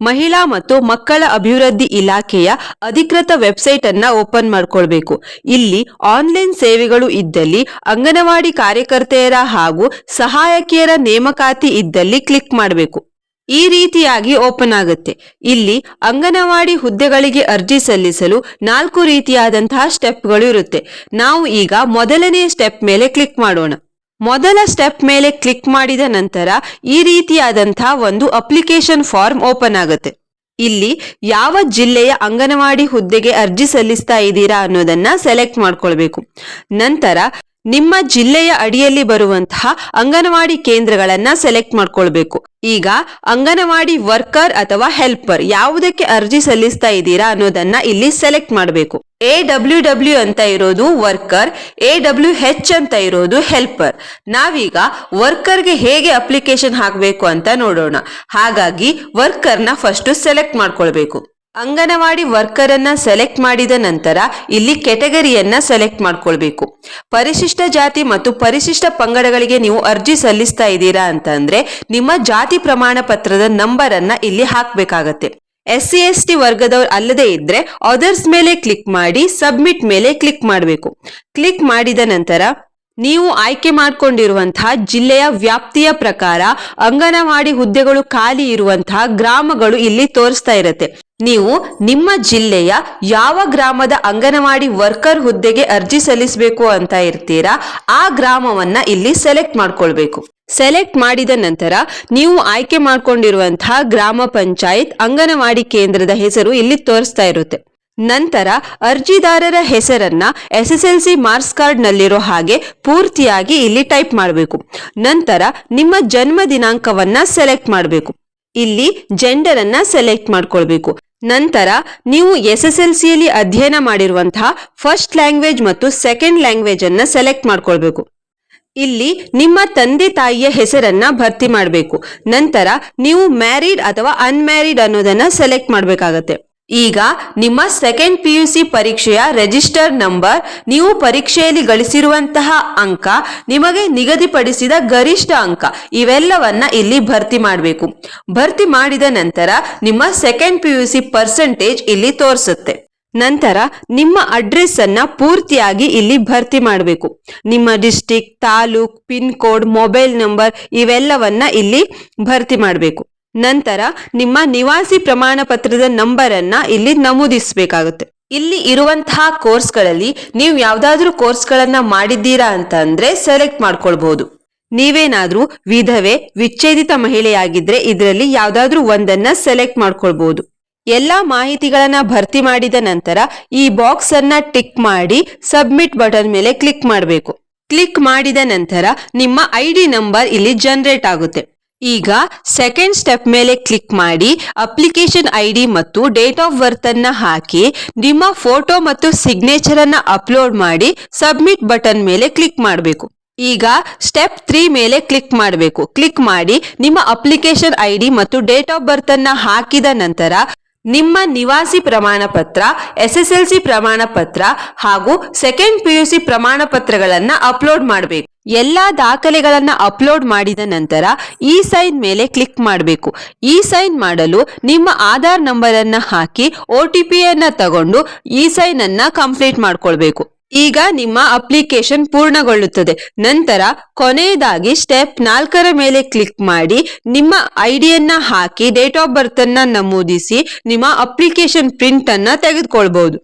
ಮಹಿಳಾ ಮತ್ತು ಮಕ್ಕಳ ಅಭಿವೃದ್ಧಿ ಇಲಾಖೆಯ ಅಧಿಕೃತ ವೆಬ್ಸೈಟ್ ಅನ್ನ ಓಪನ್ ಮಾಡ್ಕೊಳ್ಬೇಕು. ಇಲ್ಲಿ ಆನ್ಲೈನ್ ಸೇವೆಗಳು ಇದ್ದಲ್ಲಿ, ಅಂಗನವಾಡಿ ಕಾರ್ಯಕರ್ತೆಯರ ಹಾಗೂ ಸಹಾಯಕಿಯರ ನೇಮಕಾತಿ ಇದ್ದಲ್ಲಿ ಕ್ಲಿಕ್ ಮಾಡಬೇಕು. ಈ ರೀತಿಯಾಗಿ ಓಪನ್ ಆಗುತ್ತೆ. ಇಲ್ಲಿ ಅಂಗನವಾಡಿ ಹುದ್ದೆಗಳಿಗೆ ಅರ್ಜಿ ಸಲ್ಲಿಸಲು ನಾಲ್ಕು ರೀತಿಯಾದಂತಹ ಸ್ಟೆಪ್ಗಳು ಇರುತ್ತೆ. ನಾವು ಈಗ ಮೊದಲನೆಯ ಸ್ಟೆಪ್ ಮೇಲೆ ಕ್ಲಿಕ್ ಮಾಡೋಣ. ಮೊದಲ ಸ್ಟೆಪ್ ಮೇಲೆ ಕ್ಲಿಕ್ ಮಾಡಿದ ನಂತರ ಈ ರೀತಿಯಾದಂತಹ ಒಂದು ಅಪ್ಲಿಕೇಶನ್ ಫಾರ್ಮ್ ಓಪನ್ ಆಗುತ್ತೆ. ಇಲ್ಲಿ ಯಾವ ಜಿಲ್ಲೆಯ ಅಂಗನವಾಡಿ ಹುದ್ದೆಗೆ ಅರ್ಜಿ ಸಲ್ಲಿಸ್ತಾ ಇದ್ದೀರಾ ಅನ್ನೋದನ್ನ ಸೆಲೆಕ್ಟ್ ಮಾಡ್ಕೊಳ್ಬೇಕು. ನಂತರ ನಿಮ್ಮ ಜಿಲ್ಲೆಯ ಅಡಿಯಲ್ಲಿ ಬರುವಂತಹ ಅಂಗನವಾಡಿ ಕೇಂದ್ರಗಳನ್ನ ಸೆಲೆಕ್ಟ್ ಮಾಡ್ಕೊಳ್ಬೇಕು. ಈಗ ಅಂಗನವಾಡಿ ವರ್ಕರ್ ಅಥವಾ ಹೆಲ್ಪರ್ ಯಾವುದಕ್ಕೆ ಅರ್ಜಿ ಸಲ್ಲಿಸ್ತಾ ಇದ್ದೀರಾ ಅನ್ನೋದನ್ನ ಇಲ್ಲಿ ಸೆಲೆಕ್ಟ್ ಮಾಡಬೇಕು. ಎ ಡಬ್ಲ್ಯೂ ಡಬ್ಲ್ಯೂ ಅಂತ ಇರೋದು ವರ್ಕರ್, ಎ ಡಬ್ಲ್ಯೂ ಹೆಚ್ ಅಂತ ಇರೋದು ಹೆಲ್ಪರ್. ನಾವೀಗ ವರ್ಕರ್ಗೆ ಹೇಗೆ ಅಪ್ಲಿಕೇಶನ್ ಹಾಕಬೇಕು ಅಂತ ನೋಡೋಣ. ಹಾಗಾಗಿ ವರ್ಕರ್ನ ಫಸ್ಟ್ ಸೆಲೆಕ್ಟ್ ಮಾಡ್ಕೊಳ್ಬೇಕು. ಅಂಗನವಾಡಿ ವರ್ಕರ್ ಅನ್ನ ಸೆಲೆಕ್ಟ್ ಮಾಡಿದ ನಂತರ ಇಲ್ಲಿ ಕೆಟಗರಿಯನ್ನ ಸೆಲೆಕ್ಟ್ ಮಾಡ್ಕೊಳ್ಬೇಕು. ಪರಿಶಿಷ್ಟ ಜಾತಿ ಮತ್ತು ಪರಿಶಿಷ್ಟ ಪಂಗಡಗಳಿಗೆ ನೀವು ಅರ್ಜಿ ಸಲ್ಲಿಸ್ತಾ ಇದ್ದೀರಾ ಅಂತಂದ್ರೆ ನಿಮ್ಮ ಜಾತಿ ಪ್ರಮಾಣ ಪತ್ರದ ನಂಬರ್ ಅನ್ನ ಇಲ್ಲಿ ಹಾಕ್ಬೇಕಾಗತ್ತೆ. ಎಸ್ ಸಿ ಎಸ್ ಟಿ ವರ್ಗದವ್ರು ಅಲ್ಲದೆ ಇದ್ರೆ ಅದರ್ಸ್ ಮೇಲೆ ಕ್ಲಿಕ್ ಮಾಡಿ ಸಬ್ಮಿಟ್ ಮೇಲೆ ಕ್ಲಿಕ್ ಮಾಡಬೇಕು. ಕ್ಲಿಕ್ ಮಾಡಿದ ನಂತರ ನೀವು ಆಯ್ಕೆ ಮಾಡಿಕೊಂಡಿರುವಂತಹ ಜಿಲ್ಲೆಯ ವ್ಯಾಪ್ತಿಯ ಪ್ರಕಾರ ಅಂಗನವಾಡಿ ಹುದ್ದೆಗಳು ಖಾಲಿ ಇರುವಂತಹ ಗ್ರಾಮಗಳು ಇಲ್ಲಿ ತೋರಿಸ್ತಾ ಇರುತ್ತೆ. ನೀವು ನಿಮ್ಮ ಜಿಲ್ಲೆಯ ಯಾವ ಗ್ರಾಮದ ಅಂಗನವಾಡಿ ವರ್ಕರ್ ಹುದ್ದೆಗೆ ಅರ್ಜಿ ಸಲ್ಲಿಸಬೇಕು ಅಂತ ಇರ್ತೀರಾ, ಆ ಗ್ರಾಮವನ್ನ ಇಲ್ಲಿ ಸೆಲೆಕ್ಟ್ ಮಾಡ್ಕೊಳ್ಬೇಕು. ಸೆಲೆಕ್ಟ್ ಮಾಡಿದ ನಂತರ ನೀವು ಆಯ್ಕೆ ಮಾಡ್ಕೊಂಡಿರುವಂತಹ ಗ್ರಾಮ ಪಂಚಾಯತ್ ಅಂಗನವಾಡಿ ಕೇಂದ್ರದ ಹೆಸರು ಇಲ್ಲಿ ತೋರಿಸ್ತಾ ಇರುತ್ತೆ. ನಂತರ ಅರ್ಜಿದಾರರ ಹೆಸರನ್ನ S S L C marks card ನಲ್ಲಿರೋ ಹಾಗೆ ಪೂರ್ತಿಯಾಗಿ ಇಲ್ಲಿ ಟೈಪ್ ಮಾಡಬೇಕು. ನಂತರ ನಿಮ್ಮ ಜನ್ಮ ದಿನಾಂಕವನ್ನ ಸೆಲೆಕ್ಟ್ ಮಾಡಬೇಕು. ಇಲ್ಲಿ ಜೆಂಡರ್ ಅನ್ನ ಸೆಲೆಕ್ಟ್ ಮಾಡ್ಕೊಳ್ಬೇಕು. ನಂತರ ನೀವು ಎಸ್ ಎಸ್ ಎಲ್ ಸಿಯಲ್ಲಿ ಅಧ್ಯಯನ ಮಾಡಿರುವಂತಹ ಫಸ್ಟ್ ಲ್ಯಾಂಗ್ವೇಜ್ ಮತ್ತು ಸೆಕೆಂಡ್ ಲ್ಯಾಂಗ್ವೇಜ್ ಅನ್ನ ಸೆಲೆಕ್ಟ್ ಮಾಡ್ಕೊಳ್ಬೇಕು. ಇಲ್ಲಿ ನಿಮ್ಮ ತಂದೆ ತಾಯಿಯ ಹೆಸರನ್ನ ಭರ್ತಿ ಮಾಡಬೇಕು. ನಂತರ ನೀವು ಮ್ಯಾರಿಡ್ ಅಥವಾ ಅನ್ಮ್ಯಾರಿಡ್ ಅನ್ನೋದನ್ನ ಸೆಲೆಕ್ಟ್ ಮಾಡಬೇಕಾಗತ್ತೆ. ಈಗ ನಿಮ್ಮ ಸೆಕೆಂಡ್ ಪಿ ಯು ಸಿ ಪರೀಕ್ಷೆಯ ರಿಜಿಸ್ಟರ್ ನಂಬರ್ ನೀವು ಪರೀಕ್ಷೆಯಲ್ಲಿ ಗಳಿಸಿರುವಂತಹ ಅಂಕ, ನಿಮಗೆ ನಿಗದಿಪಡಿಸಿದ ಗರಿಷ್ಠ ಅಂಕ, ಇವೆಲ್ಲವನ್ನ ಇಲ್ಲಿ ಭರ್ತಿ ಮಾಡಬೇಕು. ಭರ್ತಿ ಮಾಡಿದ ನಂತರ ನಿಮ್ಮ ಸೆಕೆಂಡ್ ಪಿ ಯು ಪರ್ಸೆಂಟೇಜ್ ಇಲ್ಲಿ ತೋರಿಸುತ್ತೆ. ನಂತರ ನಿಮ್ಮ ಅಡ್ರೆಸ್ ಅನ್ನ ಪೂರ್ತಿಯಾಗಿ ಇಲ್ಲಿ ಭರ್ತಿ ಮಾಡಬೇಕು. ನಿಮ್ಮ district taluk pin code mobile number ಇವೆಲ್ಲವನ್ನ ಇಲ್ಲಿ ಭರ್ತಿ ಮಾಡಬೇಕು. ನಂತರ ನಿಮ್ಮ ನಿವಾಸಿ ಪ್ರಮಾಣ ಪತ್ರದ ನಂಬರ್ ಅನ್ನ ಇಲ್ಲಿ ನಮೂದಿಸಬೇಕಾಗುತ್ತೆ. ಇಲ್ಲಿ ಇರುವಂತಹ ಕೋರ್ಸ್ಗಳಲ್ಲಿ ನೀವು ಯಾವ್ದಾದ್ರೂ ಕೋರ್ಸ್ಗಳನ್ನ ಮಾಡಿದ್ದೀರಾ ಅಂತ ಅಂದ್ರೆ ಸೆಲೆಕ್ಟ್ ಮಾಡ್ಕೊಳ್ಬಹುದು ನೀವೇನಾದ್ರೂ ವಿಧವೆ, ವಿಚ್ಛೇದಿತ ಮಹಿಳೆಯಾಗಿದ್ರೆ ಇದರಲ್ಲಿ ಯಾವ್ದಾದ್ರೂ ಒಂದನ್ನ ಸೆಲೆಕ್ಟ್ ಮಾಡ್ಕೊಳ್ಬಹುದು ಎಲ್ಲಾ ಮಾಹಿತಿಗಳನ್ನ ಭರ್ತಿ ಮಾಡಿದ ನಂತರ ಈ ಬಾಕ್ಸ್ ಅನ್ನ ಟಿಕ್ ಮಾಡಿ ಸಬ್ಮಿಟ್ ಬಟನ್ ಮೇಲೆ ಕ್ಲಿಕ್ ಮಾಡಬೇಕು. ಕ್ಲಿಕ್ ಮಾಡಿದ ನಂತರ ನಿಮ್ಮ ಐ ಡಿ ನಂಬರ್ ಇಲ್ಲಿ ಜನರೇಟ್ ಆಗುತ್ತೆ. ಈಗ ಸೆಕೆಂಡ್ ಸ್ಟೆಪ್ ಮೇಲೆ ಕ್ಲಿಕ್ ಮಾಡಿ ಅಪ್ಲಿಕೇಶನ್ ಐ ಡಿ ಮತ್ತು ಡೇಟ್ ಆಫ್ ಬರ್ತ್ ಅನ್ನ ಹಾಕಿ ನಿಮ್ಮ ಫೋಟೋ ಮತ್ತು ಸಿಗ್ನೇಚರ್ ಅನ್ನ ಅಪ್ಲೋಡ್ ಮಾಡಿ ಸಬ್ಮಿಟ್ ಬಟನ್ ಮೇಲೆ ಕ್ಲಿಕ್ ಮಾಡಬೇಕು. ಈಗ ಸ್ಟೆಪ್ ತ್ರೀ ಮೇಲೆ ಕ್ಲಿಕ್ ಮಾಡಬೇಕು. ಕ್ಲಿಕ್ ಮಾಡಿ ನಿಮ್ಮ ಅಪ್ಲಿಕೇಶನ್ ಐ ಡಿ ಮತ್ತು ಡೇಟ್ ಆಫ್ ಬರ್ತ್ ಅನ್ನ ಹಾಕಿದ ನಂತರ ನಿಮ್ಮ ನಿವಾಸಿ ಪ್ರಮಾಣ ಪತ್ರ ಎಸ್ ಎಸ್ ಎಲ್ ಸಿ ಪ್ರಮಾಣ ಪತ್ರ ಹಾಗೂ ಸೆಕೆಂಡ್ ಪಿ ಯು ಸಿ ಪ್ರಮಾಣ ಪತ್ರಗಳನ್ನ ಅಪ್ಲೋಡ್ ಮಾಡಬೇಕು. ಎಲ್ಲಾ ದಾಖಲೆಗಳನ್ನು ಅಪ್ಲೋಡ್ ಮಾಡಿದ ನಂತರ ಇ ಸೈನ್ ಮೇಲೆ ಕ್ಲಿಕ್ ಮಾಡಬೇಕು. ಇ ಸೈನ್ ಮಾಡಲು ನಿಮ್ಮ ಆಧಾರ್ ನಂಬರನ್ನು ಹಾಕಿ ಒ ಟಿ ಪಿಯನ್ನು ತಗೊಂಡು ಇ ಸೈನ್ ಅನ್ನ ಕಂಪ್ಲೀಟ್ ಮಾಡ್ಕೊಳ್ಬೇಕು. ಈಗ ನಿಮ್ಮ ಅಪ್ಲಿಕೇಶನ್ ಪೂರ್ಣಗೊಳ್ಳುತ್ತದೆ. ನಂತರ ಕೊನೆಯದಾಗಿ ಸ್ಟೆಪ್ ನಾಲ್ಕರ ಮೇಲೆ ಕ್ಲಿಕ್ ಮಾಡಿ ನಿಮ್ಮ ಐಡಿಯನ್ನ ಹಾಕಿ ಡೇಟ್ ಆಫ್ ಬರ್ತ್ ಅನ್ನ ನಮೂದಿಸಿ ನಿಮ್ಮ ಅಪ್ಲಿಕೇಶನ್ ಪ್ರಿಂಟನ್ನು ಅನ್ನ ತೆಗೆದುಕೊಳ್ಬಹುದು